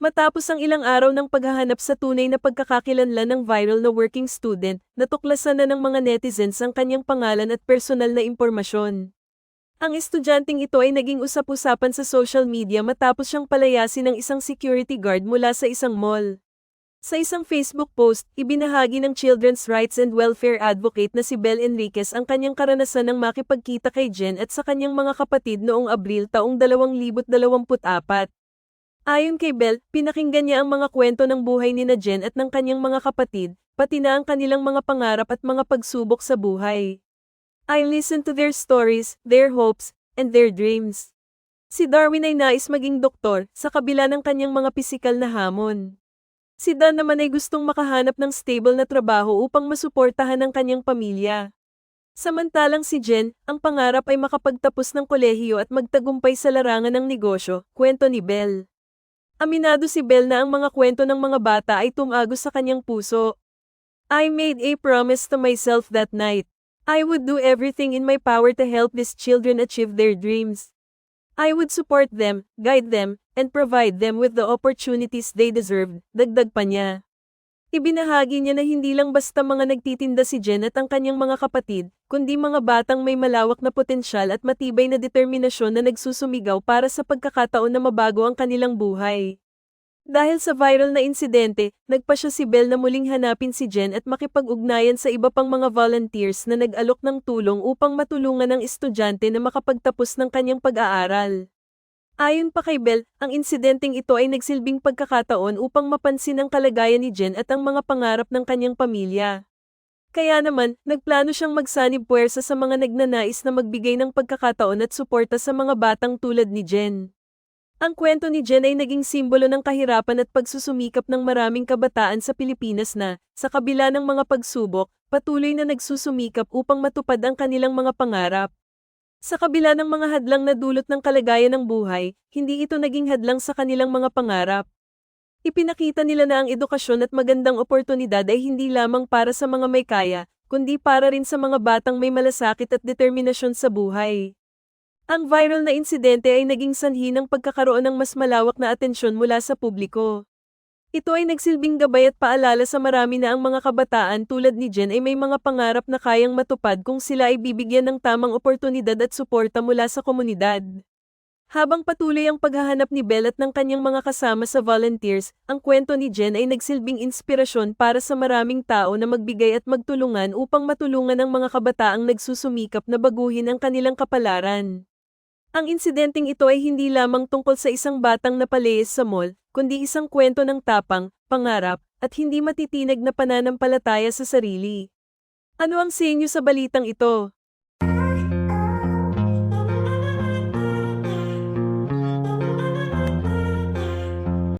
Matapos ang ilang araw ng paghahanap sa tunay na pagkakakilanlan ng viral na working student, natuklasan na ng mga netizens ang kanyang pangalan at personal na impormasyon. Ang estudyanteng ito ay naging usap-usapan sa social media matapos siyang palayasin ng isang security guard mula sa isang mall. Sa isang Facebook post, ibinahagi ng children's rights and welfare advocate na si Bel Enriquez ang kanyang karanasan ng makipagkita kay Jen at sa kanyang mga kapatid noong Abril taong 2024. Ayon kay Bel, pinakinggan niya ang mga kwento ng buhay ni na Jen at ng kanyang mga kapatid, pati na ang kanilang mga pangarap at mga pagsubok sa buhay. I listened to their stories, their hopes, and their dreams. Si Darwin ay nais maging doktor sa kabila ng kanyang mga pisikal na hamon. Si Dan naman ay gustong makahanap ng stable na trabaho upang masuportahan ang kanyang pamilya. Samantalang si Jen, ang pangarap ay makapagtapos ng kolehiyo at magtagumpay sa larangan ng negosyo, kwento ni Bell. Aminado si Bell na ang mga kwento ng mga bata ay tumagos sa kanyang puso. I made a promise to myself that night. I would do everything in my power to help these children achieve their dreams. I would support them, guide them, and provide them with the opportunities they deserved, dagdag pa niya. Ibinahagi niya na hindi lang basta mga nagtitinda si Jen at ang kanyang mga kapatid, kundi mga batang may malawak na potensyal at matibay na determinasyon na nagsusumigaw para sa pagkakataon na mabago ang kanilang buhay. Dahil sa viral na insidente, nagpa siya si Bell na muling hanapin si Jen at makipag-ugnayan sa iba pang mga volunteers na nag-alok ng tulong upang matulungan ang estudyante na makapagtapos ng kanyang pag-aaral. Ayon pa kay Bell, ang insidenteng ito ay nagsilbing pagkakataon upang mapansin ang kalagayan ni Jen at ang mga pangarap ng kanyang pamilya. Kaya naman, nagplano siyang magsanib puwersa sa mga nagnanais na magbigay ng pagkakataon at suporta sa mga batang tulad ni Jen. Ang kwento ni Jen ay naging simbolo ng kahirapan at pagsusumikap ng maraming kabataan sa Pilipinas na, sa kabila ng mga pagsubok, patuloy na nagsusumikap upang matupad ang kanilang mga pangarap. Sa kabila ng mga hadlang na dulot ng kalagayan ng buhay, hindi ito naging hadlang sa kanilang mga pangarap. Ipinakita nila na ang edukasyon at magandang oportunidad ay hindi lamang para sa mga may kaya, kundi para rin sa mga batang may malasakit at determinasyon sa buhay. Ang viral na insidente ay naging sanhi ng pagkakaroon ng mas malawak na atensyon mula sa publiko. Ito ay nagsilbing gabay at paalala sa marami na ang mga kabataan tulad ni Jen ay may mga pangarap na kayang matupad kung sila ay bibigyan ng tamang oportunidad at suporta mula sa komunidad. Habang patuloy ang paghahanap ni Bell at ng kanyang mga kasama sa volunteers, ang kwento ni Jen ay nagsilbing inspirasyon para sa maraming tao na magbigay at magtulungan upang matulungan ang mga kabataang nagsusumikap na baguhin ang kanilang kapalaran. Ang insidenteng ito ay hindi lamang tungkol sa isang batang napaleyes sa mall, kundi isang kwento ng tapang, pangarap, at hindi matitinag na pananampalataya sa sarili. Ano ang senyo sa balitang ito?